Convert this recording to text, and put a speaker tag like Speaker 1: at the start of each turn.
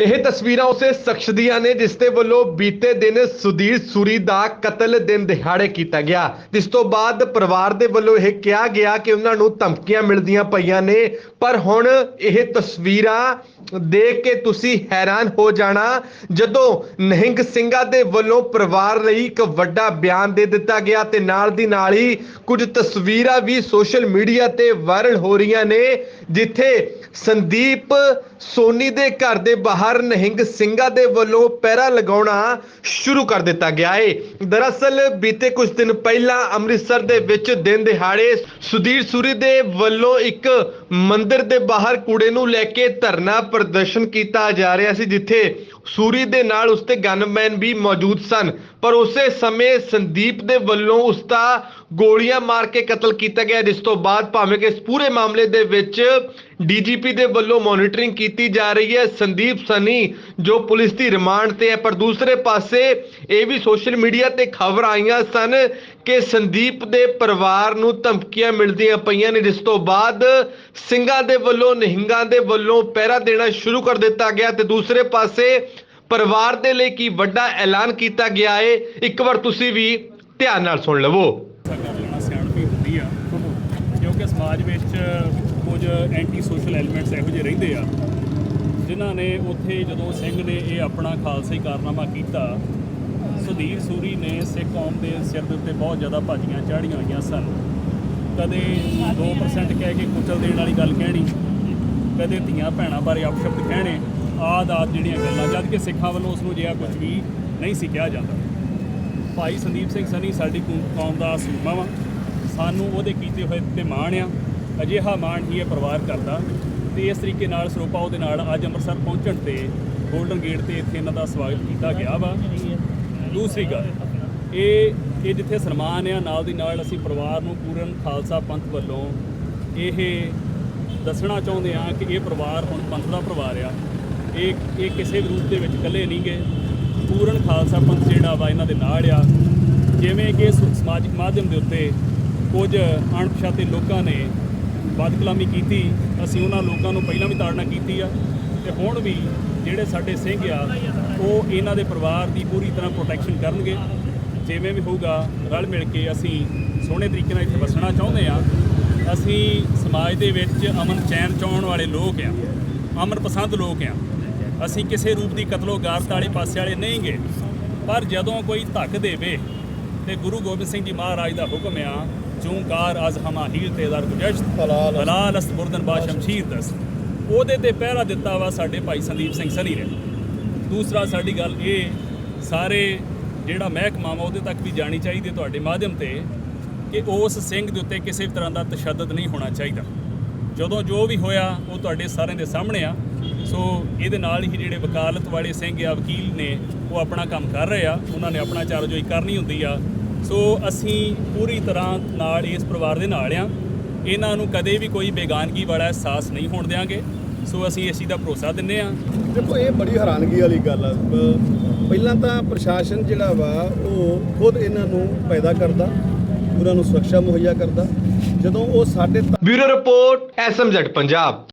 Speaker 1: ਇਹ ਤਸਵੀਰਾਂ ਉਸੇ ਸ਼ਖਸ ਦੀਆਂ ਨੇ ਜਿਸ ਦੇ ਵੱਲੋਂ ਬੀਤੇ ਦਿਨ ਸੁਧੀਰ ਸੂਰੀ ਦਾ ਕਤਲ ਦਿਨ ਦਿਹਾੜੇ ਕੀਤਾ ਗਿਆ। ਜਿਸ ਤੋਂ ਬਾਅਦ ਪਰਿਵਾਰ ਦੇ ਵੱਲੋਂ ਇਹ ਕਿਹਾ ਗਿਆ ਕਿ ਉਹਨਾਂ ਨੂੰ ਧਮਕੀਆਂ ਮਿਲਦੀਆਂ ਪਈਆਂ ਨੇ। ਪਰ ਹੁਣ ਇਹ ਤਸਵੀਰਾਂ ਦੇਖ ਕੇ ਤੁਸੀਂ ਹੈਰਾਨ ਹੋ ਜਾਣਾ, ਜਦੋਂ ਨਹਿੰਗ ਸਿੰਘਾਂ ਦੇ ਵੱਲੋਂ ਪਰਿਵਾਰ ਲਈ ਇੱਕ ਵੱਡਾ ਬਿਆਨ ਦੇ ਦਿੱਤਾ ਗਿਆ ਤੇ ਨਾਲ ਦੀ ਨਾਲ ਹੀ ਕੁਝ ਤਸਵੀਰਾਂ ਵੀ ਸੋਸ਼ਲ ਮੀਡੀਆ ਤੇ ਵਾਇਰਲ ਹੋ ਰਹੀਆਂ ਨੇ, ਜਿੱਥੇ ਸੰਦੀਪ ਸੋਨੀ ਦੇ ਘਰ ਦੇ ਬਾਹਰ ਨਹਿੰਗ ਸਿੰਘਾਂ ਦੇ ਵੱਲੋਂ ਪੈਰਾ ਲਗਾਉਣਾ ਸ਼ੁਰੂ ਕਰ ਦਿੱਤਾ ਗਿਆ ਹੈ ਦਰਅਸਲ ਬੀਤੇ ਕੁਝ ਦਿਨ ਪਹਿਲਾਂ ਅੰਮ੍ਰਿਤਸਰ ਦੇ ਵਿੱਚ ਦਿਨ ਦਿਹਾੜੇ ਸੁਧੀਰ ਸੂਰੀ ਦੇ ਵੱਲੋਂ ਇੱਕ ਮੰਦਿਰ ਦੇ ਬਾਹਰ ਕੂੜੇ ਨੂੰ ਲੈ ਕੇ ਧਰਨਾ ਪ੍ਰਦਰਸ਼ਨ ਕੀਤਾ ਜਾ ਰਿਹਾ ਸੀ ਜਿੱਥੇ ਸੂਰੀ ਦੇ ਨਾਲ ਉਸ 'ਤੇ ਗਨਮੈਨ ਵੀ ਮੌਜੂਦ ਸਨ, ਪਰ ਉਸੇ ਸਮੇਂ ਸੰਦੀਪ ਦੇ ਵੱਲੋਂ ਉਸ ਦਾ ਗੋਲੀਆਂ ਮਾਰ ਕੇ ਕਤਲ ਕੀਤਾ ਗਿਆ, ਜਿਸ ਤੋਂ ਬਾਅਦ ਭਾਵੇਂ ਕਿ ਇਸ ਪੂਰੇ ਮਾਮਲੇ ਦੇ ਵਿੱਚ ਡੀਜੀਪੀ ਦੇ ਵੱਲੋਂ ਮੋਨੀਟਰਿੰਗ ਕੀਤੀ ਜਾ ਰਹੀ ਹੈ, ਸੰਦੀਪ ਸਨੀ, ਜੋ ਪੁਲਿਸ ਦੀ ਰਿਮਾਂਡ ਤੇ ਹੈ, ਪਰ ਦੂਸਰੇ ਪਾਸੇ ਇਹ ਵੀ ਸੋਸ਼ਲ ਮੀਡੀਆ ਤੇ ਖਬਰ ਆਈਆਂ ਸਨ ਕਿ ਸੰਦੀਪ ਦੇ ਪਰਿਵਾਰ ਨੂੰ ਧਮਕੀਆਂ ਮਿਲਦੀਆਂ ਪਈਆਂ ਨੇ, ਜਿਸ ਤੋਂ ਬਾਅਦ ਸਿੰਘਾਂ ਦੇ ਵੱਲੋਂ, ਨਿਹੰਗਾਂ ਦੇ ਵੱਲੋਂ ਪਹਿਰਾ ਦੇਣਾ ਸ਼ੁਰੂ ਕਰ ਦਿੱਤਾ ਗਿਆ ਤੇ ਦੂਸਰੇ ਪਾਸੇ ਪਰਿਵਾਰ ਦੇ ਲਈ ਕੀ ਵੱਡਾ ਐਲਾਨ ਕੀਤਾ ਗਿਆ ਹੈ ਇੱਕ ਵਾਰ ਤੁਸੀਂ ਵੀ ਧਿਆਨ ਨਾਲ ਸੁਣ ਲਵੋ।
Speaker 2: ਸਿਆਣਪੀ ਹੁੰਦੀ ਆ। ਕਿਉਂਕਿ ਸਮਾਜ ਵਿੱਚ ਕੁਝ ਐਂਟੀ ਸੋਸ਼ਲ ਐਲੀਮੈਂਟਸ ਇਹੋ ਜਿਹੇ ਰਹਿੰਦੇ ਆ, ਜਿਨ੍ਹਾਂ ਨੇ ਉੱਥੇ ਜਦੋਂ ਸਿੰਘ ਨੇ ਇਹ ਆਪਣਾ ਖਾਲਸਾਈ ਕਾਰਨਾਮਾ ਕੀਤਾ, ਸੁਧੀਰ ਸੂਰੀ ਨੇ ਸਿੱਖ ਕੌਮ ਦੇ ਸਿਰ ਦੇ ਉੱਤੇ ਬਹੁਤ ਜ਼ਿਆਦਾ ਭਾਜੀਆਂ ਚਾੜੀਆਂ ਹੋਈਆਂ ਸਨ। ਕਦੇ 2% ਕਹਿ ਕੇ ਕੁਚਲ ਦੇਣ ਵਾਲੀ ਗੱਲ ਕਹਿਣੀ ਕਦੇ ਧੀਆਂ ਭੈਣਾਂ ਬਾਰੇ ਅਪਸ਼ਬਦ ਕਹਿਣੇ, ਆਦ ਆਦ ਜਿਹੜੀਆਂ ਗੱਲਾਂ, ਜਦ ਕਿ ਸਿੱਖਾਂ ਵੱਲੋਂ ਉਸ ਨੂੰ ਜਿਹਾ ਕੁਝ ਵੀ ਨਹੀਂ ਸੀ ਕਿਹਾ ਜਾਂਦਾ। ਭਾਈ ਸੰਦੀਪ ਸਿੰਘ ਸਨੀ ਸਾਡੀ ਕੌਮ ਦਾ ਸੂਰਮਾ ਵਾ। ਸਾਨੂੰ ਉਹਦੇ ਕੀਤੇ ਹੋਏ ਤੇ ਮਾਣ ਆ। ਅਜਿਹਾ ਮਾਣ ਹੀ ਇਹ ਪਰਿਵਾਰ ਕਰਦਾ। ਤੇ ਇਸ ਤਰੀਕੇ ਨਾਲ ਸਰੋਪਾ ਉਹਦੇ ਨਾਲ ਅੱਜ ਅੰਮ੍ਰਿਤਸਰ ਪਹੁੰਚਣ ਤੇ 골ਡਨ ਗੇਟ ਤੇ ਇੱਥੇ ਇਹਨਾਂ ਦਾ ਸਵਾਗਤ ਕੀਤਾ ਗਿਆ ਵਾ। ਦੂਸਰੀ ਗੱਲ, ਇਹ ਇਹ ਜਿੱਥੇ ਸਨਮਾਨ ਆ, ਨਾਲ ਦੀ ਨਾਲ ਅਸੀਂ ਪਰਿਵਾਰ ਨੂੰ ਪੂਰਨ ਖਾਲਸਾ ਪੰਥ ਵੱਲੋਂ ਇਹ ਦੱਸਣਾ ਚਾਹੁੰਦੇ ਆ ਕਿ ਇਹ ਪਰਿਵਾਰ ਹੁਣ ਪੰਥ ਦਾ ਪਰਿਵਾਰ ਆ। ਇਹ ਇਹ ਕਿਸੇ ਵੀ ਰੂਪ ਦੇ ਵਿੱਚ ਇਕੱਲੇ ਨਹੀਂ ਗਏ ਪੂਰਨ ਖਾਲਸਾ ਪੰਥ ਜਿਹੜਾ ਵਾ ਇਹਨਾਂ ਦੇ ਨਾਲ ਆ। ਜਿਵੇਂ ਕਿ ਸਮਾਜਿਕ ਮਾਧਿਅਮ ਦੇ ਉੱਤੇ ਕੁਝ ਅਣਪਛਾਤੇ ਲੋਕਾਂ ਨੇ ਬਦਕਲਾਮੀ ਕੀਤੀ, ਅਸੀਂ ਉਹਨਾਂ ਲੋਕਾਂ ਨੂੰ ਪਹਿਲਾਂ ਵੀ ਤਾੜਨਾ ਕੀਤੀ ਆ। ਤੇ ਹੁਣ ਵੀ ਜਿਹੜੇ ਸਾਡੇ ਸਿੰਘ ਆ, ਉਹ ਇਹਨਾਂ ਦੇ ਪਰਿਵਾਰ ਦੀ ਪੂਰੀ ਤਰ੍ਹਾਂ ਪ੍ਰੋਟੈਕਸ਼ਨ ਕਰਨਗੇ। ਜਿਵੇਂ ਵੀ ਹੋਊਗਾ, ਰਲ ਮਿਲ ਕੇ ਅਸੀਂ ਸੋਹਣੇ ਤਰੀਕੇ ਨਾਲ ਇੱਥੇ ਵਸਣਾ ਚਾਹੁੰਦੇ ਆ ਅਸੀਂ ਸਮਾਜ ਦੇ ਵਿੱਚ ਅਮਨ ਚੈਨ ਚਾਹਣ ਵਾਲੇ ਲੋਕ ਆ ਅਮਨ ਪਸੰਦ ਲੋਕ ਆ। ਅਸੀਂ ਕਿਸੇ ਰੂਪ ਦੀ ਕਤਲੋ ਗਾਰਤ ਵਾਲੇ ਪਾਸੇ ਵਾਲੇ ਨਹੀਂ ਗਏ ਪਰ ਜਦੋਂ ਕੋਈ ਧੱਕ ਦੇਵੇ ਤੇ ਗੁਰੂ ਗੋਬਿੰਦ ਸਿੰਘ ਜੀ ਮਹਾਰਾਜ ਦਾ ਹੁਕਮ ਆ ਜੂੰਕਾਰ ਅਜ਼ ਹਮਾ ਹੀਲ ਤੇ ਦਰ ਗੁਜਸ਼ਤ ਹਲਾਲ ਅਸਤ। ਬੁਰਦਨ ਬਾ ਸ਼ਮਸ਼ੀਰ ਦਸ। ਉਹਦੇ ਤੇ ਪਹਿਰਾ ਦਿੱਤਾ ਵਾ ਸਾਡੇ ਭਾਈ ਸੰਦੀਪ ਸਿੰਘ ਸਨੀ ਨੇ। ਦੂਸਰਾ ਸਾਡੀ ਗੱਲ ਇਹ ਸਾਰੇ ਜਿਹੜਾ ਮਹਿਕਮਾ ਵਾ ਉਹਦੇ ਤੱਕ ਵੀ ਜਾਣੀ ਚਾਹੀਦੀ ਤੁਹਾਡੇ ਮਾਧਿਅਮ ਤੇ। ਕਿ ਉਸ ਸਿੰਘ ਦੇ ਉੱਤੇ ਕਿਸੇ ਵੀ ਤਰ੍ਹਾਂ ਦਾ ਤਸ਼ੱਦਦ ਨਹੀਂ ਹੋਣਾ ਚਾਹੀਦਾ। ਜਦੋਂ ਜੋ ਵੀ ਹੋਇਆ, ਉਹ ਤੁਹਾਡੇ ਸਾਰਿਆਂ ਦੇ ਸਾਹਮਣੇ ਆ। ਸੋ ਇਹਦੇ ਨਾਲ ਹੀ ਜਿਹੜੇ ਵਕਾਲਤ ਵਾਲੇ ਸਿੰਘ ਆ ਵਕੀਲ ਨੇ, ਉਹ ਆਪਣਾ ਕੰਮ ਕਰ ਰਹੇ ਆ। ਉਹਨਾਂ ਨੇ ਆਪਣਾ ਚਾਰਜੋਈ ਕਰਨੀ ਹੁੰਦੀ ਆ। ਸੋ ਅਸੀਂ ਪੂਰੀ ਤਰ੍ਹਾਂ ਨਾਲ ਇਸ ਪਰਿਵਾਰ ਦੇ ਨਾਲ ਆ। ਇਹਨਾਂ ਨੂੰ ਕਦੇ ਵੀ ਕੋਈ ਬੇਗਾਨਗੀ ਵਾਲਾ ਅਹਿਸਾਸ ਨਹੀਂ ਹੋਣ ਦਿਆਂਗੇ। ਸੋ ਅਸੀਂ ਇਸ ਚੀਜ਼ ਦਾ ਭਰੋਸਾ ਦਿੰਨੇ ਆ।
Speaker 3: ਦੇਖੋ, ਇਹ ਬੜੀ ਹੈਰਾਨਗੀ ਵਾਲੀ ਗੱਲ ਆ। ਪਹਿਲਾਂ ਤਾਂ ਪ੍ਰਸ਼ਾਸਨ ਜਿਹੜਾ ਵਾ, ਉਹ ਖੁਦ ਇਹਨਾਂ ਨੂੰ ਪੈਦਾ ਕਰਦਾ। ਉਹਨਾਂ ਨੂੰ ਸੁਰੱਖਿਆ ਮੁਹੱਈਆ ਕਰਦਾ। ਜਦੋਂ ਉਹ ਸਾਡੇ
Speaker 1: ਬਿਊਰੋ ਰਿਪੋਰਟ ਐਸਐਮਜ਼ੈਡ ਪੰਜਾਬ।